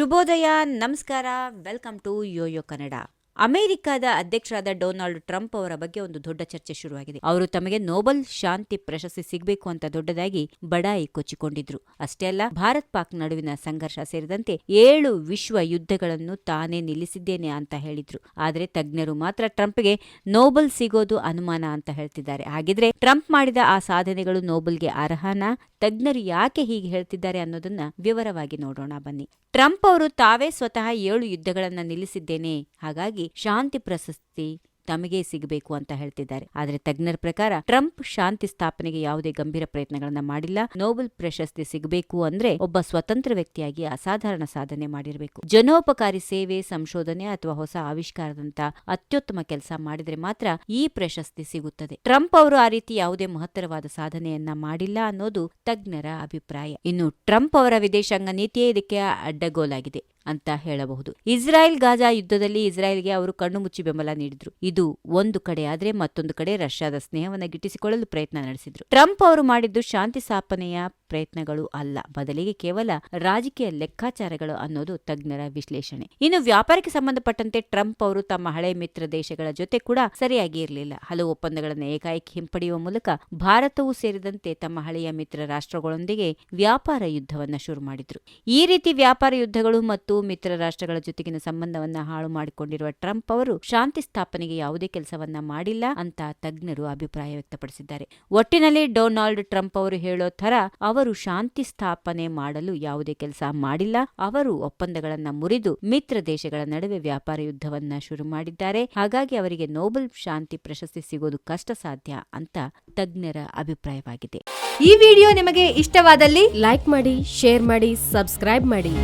ಶುಭೋದಯ, ನಮಸ್ಕಾರ, welcome to Yoyo Kannada. ಅಮೆರಿಕದ ಅಧ್ಯಕ್ಷರಾದ ಡೊನಾಲ್ಡ್ ಟ್ರಂಪ್ ಅವರ ಬಗ್ಗೆ ಒಂದು ದೊಡ್ಡ ಚರ್ಚೆ ಶುರುವಾಗಿದೆ. ಅವರು ತಮಗೆ ನೋಬೆಲ್ ಶಾಂತಿ ಪ್ರಶಸ್ತಿ ಸಿಗಬೇಕು ಅಂತ ದೊಡ್ಡದಾಗಿ ಬಡಾಯಿ ಕೊಚ್ಚಿಕೊಂಡಿದ್ರು. ಅಷ್ಟೇ ಅಲ್ಲ, ಭಾರತ್ ಪಾಕ್ ನಡುವಿನ ಸಂಘರ್ಷ ಸೇರಿದಂತೆ ಏಳು ವಿಶ್ವ ಯುದ್ಧಗಳನ್ನು ತಾನೇ ನಿಲ್ಲಿಸಿದ್ದೇನೆ ಅಂತ ಹೇಳಿದ್ರು. ಆದರೆ ತಜ್ಞರು ಮಾತ್ರ ಟ್ರಂಪ್ಗೆ ನೋಬೆಲ್ ಸಿಗೋದು ಅನುಮಾನ ಅಂತ ಹೇಳ್ತಿದ್ದಾರೆ. ಹಾಗಿದ್ರೆ ಟ್ರಂಪ್ ಮಾಡಿದ ಆ ಸಾಧನೆಗಳು ನೋಬೆಲ್ಗೆ ಅರ್ಹನಾ? ತಜ್ಞರು ಯಾಕೆ ಹೀಗೆ ಹೇಳ್ತಿದ್ದಾರೆ ಅನ್ನೋದನ್ನ ವಿವರವಾಗಿ ನೋಡೋಣ ಬನ್ನಿ. ಟ್ರಂಪ್ ಅವರು ತಾವೇ ಸ್ವತಃ ಏಳು ಯುದ್ಧಗಳನ್ನು ನಿಲ್ಲಿಸಿದ್ದೇನೆ. ಹಾಗಾಗಿ ಶಾಂತಿ ಪ್ರಶಸ್ತಿ ತಮಗೆ ಸಿಗಬೇಕು ಅಂತ ಹೇಳ್ತಿದ್ದಾರೆ. ಆದರೆ ತಜ್ಞರ ಪ್ರಕಾರ ಟ್ರಂಪ್ ಶಾಂತಿ ಸ್ಥಾಪನೆಗೆ ಯಾವುದೇ ಗಂಭೀರ ಪ್ರಯತ್ನಗಳನ್ನ ಮಾಡಿಲ್ಲ. ನೋಬೆಲ್ ಪ್ರಶಸ್ತಿ ಸಿಗಬೇಕು ಅಂದ್ರೆ ಒಬ್ಬ ಸ್ವತಂತ್ರ ವ್ಯಕ್ತಿಯಾಗಿ ಅಸಾಧಾರಣ ಸಾಧನೆ ಮಾಡಿರಬೇಕು. ಜನೋಪಕಾರಿ ಸೇವೆ, ಸಂಶೋಧನೆ ಅಥವಾ ಹೊಸ ಆವಿಷ್ಕಾರದಂತ ಅತ್ಯುತ್ತಮ ಕೆಲಸ ಮಾಡಿದ್ರೆ ಮಾತ್ರ ಈ ಪ್ರಶಸ್ತಿ ಸಿಗುತ್ತದೆ. ಟ್ರಂಪ್ ಅವರು ಆ ರೀತಿ ಯಾವುದೇ ಮಹತ್ತರವಾದ ಸಾಧನೆಯನ್ನ ಮಾಡಿಲ್ಲ ಅನ್ನೋದು ತಜ್ಞರ ಅಭಿಪ್ರಾಯ. ಇನ್ನು ಟ್ರಂಪ್ ಅವರ ವಿದೇಶಾಂಗ ನೀತಿಯೇ ಇದಕ್ಕೆ ಅಡ್ಡಗೋಲಾಗಿದೆ. ಅಂತ ಹೇಳಬಹುದು. ಇಸ್ರಾಯೇಲ್ ಗಾಜಾ ಯುದ್ಧದಲ್ಲಿ ಇಸ್ರಾಯೇಲ್ಗೆ ಅವರು ಕಣ್ಣು ಮುಚ್ಚಿ ಬೆಂಬಲ ನೀಡಿದ್ರು. ಇದು ಒಂದು ಕಡೆ ಆದ್ರೆ ಮತ್ತೊಂದು ಕಡೆ ರಷ್ಯಾದ ಸ್ನೇಹವನ್ನ ಗಿಟ್ಟಿಸಿಕೊಳ್ಳಲು ಪ್ರಯತ್ನ ನಡೆಸಿದ್ರು. ಟ್ರಂಪ್ ಅವರು ಮಾಡಿದ್ದು ಶಾಂತಿ ಸ್ಥಾಪನೆಯ ಪ್ರಯತ್ನಗಳು ಅಲ್ಲ. ಬದಲಿಗೆ ಕೇವಲ ರಾಜಕೀಯ ಲೆಕ್ಕಾಚಾರಗಳು ಅನ್ನೋದು ತಜ್ಞರ ವಿಶ್ಲೇಷಣೆ. ಇನ್ನು ವ್ಯಾಪಾರಕ್ಕೆ ಸಂಬಂಧಪಟ್ಟಂತೆ ಟ್ರಂಪ್ ಅವರು ತಮ್ಮ ಹಳೆ ಮಿತ್ರ ದೇಶಗಳ ಜೊತೆ ಕೂಡ ಸರಿಯಾಗಿ ಇರಲಿಲ್ಲ. ಹಲವು ಒಪ್ಪಂದಗಳನ್ನು ಏಕಾಏಕಿ ಹಿಂಪಡೆಯುವ ಮೂಲಕ ಭಾರತವೂ ಸೇರಿದಂತೆ ತಮ್ಮ ಹಳೆಯ ಮಿತ್ರ ರಾಷ್ಟ್ರಗಳೊಂದಿಗೆ ವ್ಯಾಪಾರ ಯುದ್ಧವನ್ನು ಶುರು ಮಾಡಿದ್ರು. ಈ ರೀತಿ ವ್ಯಾಪಾರ ಯುದ್ಧಗಳು ಮತ್ತು ಮಿತ್ರ ರಾಷ್ಟ್ರಗಳ ಜೊತೆಗಿನ ಸಂಬಂಧವನ್ನ ಹಾಳು ಮಾಡಿಕೊಂಡಿರುವ ಟ್ರಂಪ್ ಅವರು ಶಾಂತಿ ಸ್ಥಾಪನೆಗೆ ಯಾವುದೇ ಕೆಲಸವನ್ನ ಮಾಡಿಲ್ಲ ಅಂತ ತಜ್ಞರು ಅಭಿಪ್ರಾಯ ವ್ಯಕ್ತಪಡಿಸಿದ್ದಾರೆ. ಒಟ್ಟಿನಲ್ಲಿ ಡೊನಾಲ್ಡ್ ಟ್ರಂಪ್ ಅವರು ಹೇಳೋ ಥರ ಅವರು ಶಾಂತಿ ಸ್ಥಾಪನೆ ಮಾಡಲು ಯಾವುದೇ ಕೆಲಸ ಮಾಡಿಲ್ಲ. ಅವರು ಒಪ್ಪಂದಗಳನ್ನು ಮುರಿದು ಮಿತ್ರ ದೇಶಗಳ ನಡುವೆ ವ್ಯಾಪಾರ ಯುದ್ಧವನ್ನ ಶುರು ಮಾಡಿದ್ದಾರೆ. ಹಾಗಾಗಿ ಅವರಿಗೆ ನೋಬೆಲ್ ಶಾಂತಿ ಪ್ರಶಸ್ತಿ ಸಿಗೋದು ಕಷ್ಟ ಸಾಧ್ಯ ಅಂತ ತಜ್ಞರ ಅಭಿಪ್ರಾಯವಾಗಿದೆ. ಈ ವಿಡಿಯೋ ನಿಮಗೆ ಇಷ್ಟವಾದಲ್ಲಿ ಲೈಕ್ ಮಾಡಿ, ಶೇರ್ ಮಾಡಿ, ಸಬ್ಸ್ಕ್ರೈಬ್ ಮಾಡಿ.